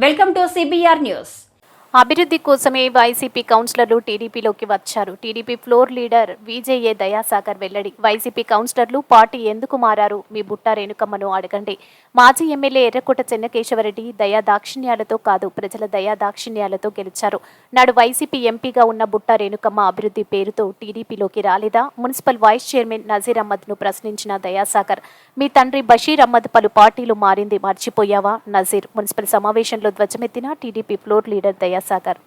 Welcome to CBR news అభివృద్ధి కోసమే YCP కౌన్సిలర్లు టీడీపీలోకి వచ్చారు. టీడీపీ ఫ్లోర్ లీడర్ విజేఏ దయాసాగర్ వెల్లడి వైసీపీ కౌన్సిలర్లు పార్టీ ఎందుకు మారారు? మీ బుట్ట రేణుకమ్మను అడగండి. మాజీ ఎమ్మెల్యే ఎర్రకోట చెన్నకేశవరెడ్డి దయా దాక్షిణ్యాలతో కాదు ప్రజల దయా దాక్షిణ్యాలతో గెలిచారు. నాడు వైసీపీ ఎంపీగా ఉన్న బుట్ట రేణుకమ్మ అభివృద్ధి పేరుతో టీడీపీలోకి రాలేదా? మున్సిపల్ వైస్ చైర్మన్ నజీర్ అహ్మద్ను ప్రశ్నించిన దయాసాగర్ మీ తండ్రి బషీర్ అహ్మద్ పలు పార్టీలు మారింది మర్చిపోయావా? నజీర్ మున్సిపల్ సమావేశంలో ధ్వజమెత్తిన టీడీపీ ఫ్లోర్ లీడర్ దయాసాగర్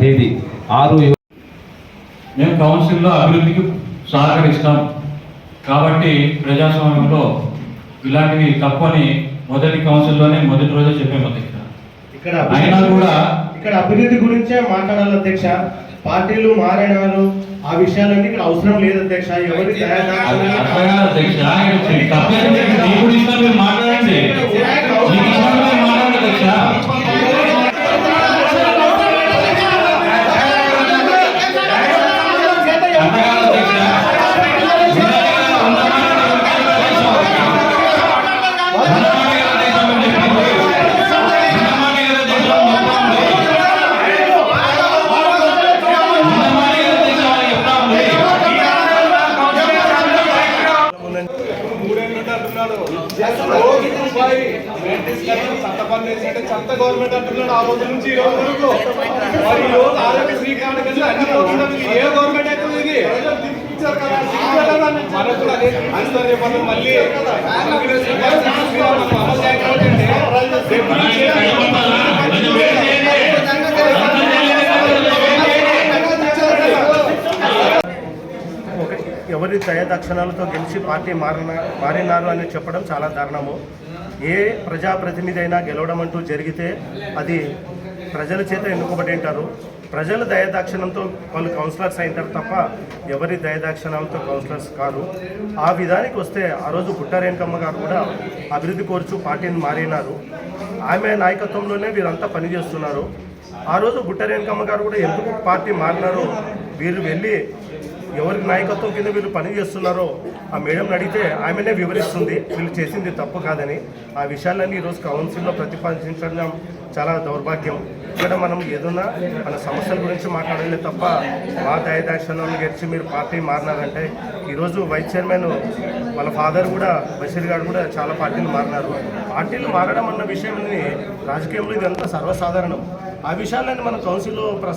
తేదీ ఆరు ఏడు. మేము కౌన్సిల్లో అభివృద్ధికి సహకరిస్తాం. కాబట్టి ప్రజాస్వామ్యంలో ఇలాంటివి తప్పని మొదటి కౌన్సిల్లోనే మొదటి రోజే చెప్పాము అధ్యక్ష ఇక్కడ అయినా కూడా ఇక్కడ అభివృద్ధి గురించే మాట్లాడాలి అధ్యక్ష. పార్టీలు మారేనారు ఆ విషయాలన్నీ ఇక్కడ అవసరం లేదు అధ్యక్ష. ఎవరి గవర్నమెంట్ అంటున్నాడు ఆ రోజు నుంచి ఈ రోజు వరకు మరి ఈ రోజు ఆరోగ్యశ్రీ కార్డు కింద అన్ని మనకు కూడా అదే రేపు మళ్ళీ ఒక ఎవరి దయాదక్షిణాలతో గెలిచి పార్టీ మారిన మారినారు అని చెప్పడం చాలా దారుణము. ఏ ప్రజాప్రతినిధి అయినా గెలవడం అంటూ జరిగితే అది ప్రజల చేత ఎన్నుకోబడి ఉంటారు ప్రజల దయదాక్షిణంతో వాళ్ళు కౌన్సిలర్స్ అయింటారు తప్ప ఎవరి దయదాక్షిణాలతో కౌన్సిలర్స్ కాదు ఆ విధానికి వస్తే ఆ రోజు గుట్టారేణకమ్మ గారు కూడా అభివృద్ధి కోరుచు పార్టీని మారినారు. ఆమె నాయకత్వంలోనే వీరంతా పనిచేస్తున్నారు. ఆ రోజు బుట్టరేణకమ్మ గారు కూడా ఎందుకు పార్టీ మారినారో వీరు వెళ్ళి ఎవరి నాయకత్వం కింద వీళ్ళు పని చేస్తున్నారో ఆ మేడం అడిగితే ఆమెనే వివరిస్తుంది. వీళ్ళు చేసింది తప్పు కాదని. ఆ విషయాలన్నీ ఈరోజు కౌన్సిల్లో ప్రతిపాదించడం చాలా దౌర్భాగ్యం. ఇక్కడ మనం ఏదన్నా మన సమస్యల గురించి మాట్లాడాలి తప్ప మా దయదాక్షణాలను గెలిచి మీరు పార్టీ మారినారంటే ఈరోజు వైస్ చైర్మన్ వాళ్ళ ఫాదర్ కూడా బషీర్ గారు కూడా చాలా పార్టీలు మారినారు. పార్టీలు మారడం అన్న విషయాన్ని రాజకీయంలో ఇదంతా సర్వసాధారణం. ఆ విషయాలన్నీ మన కౌన్సిల్లో ప్రస్తావ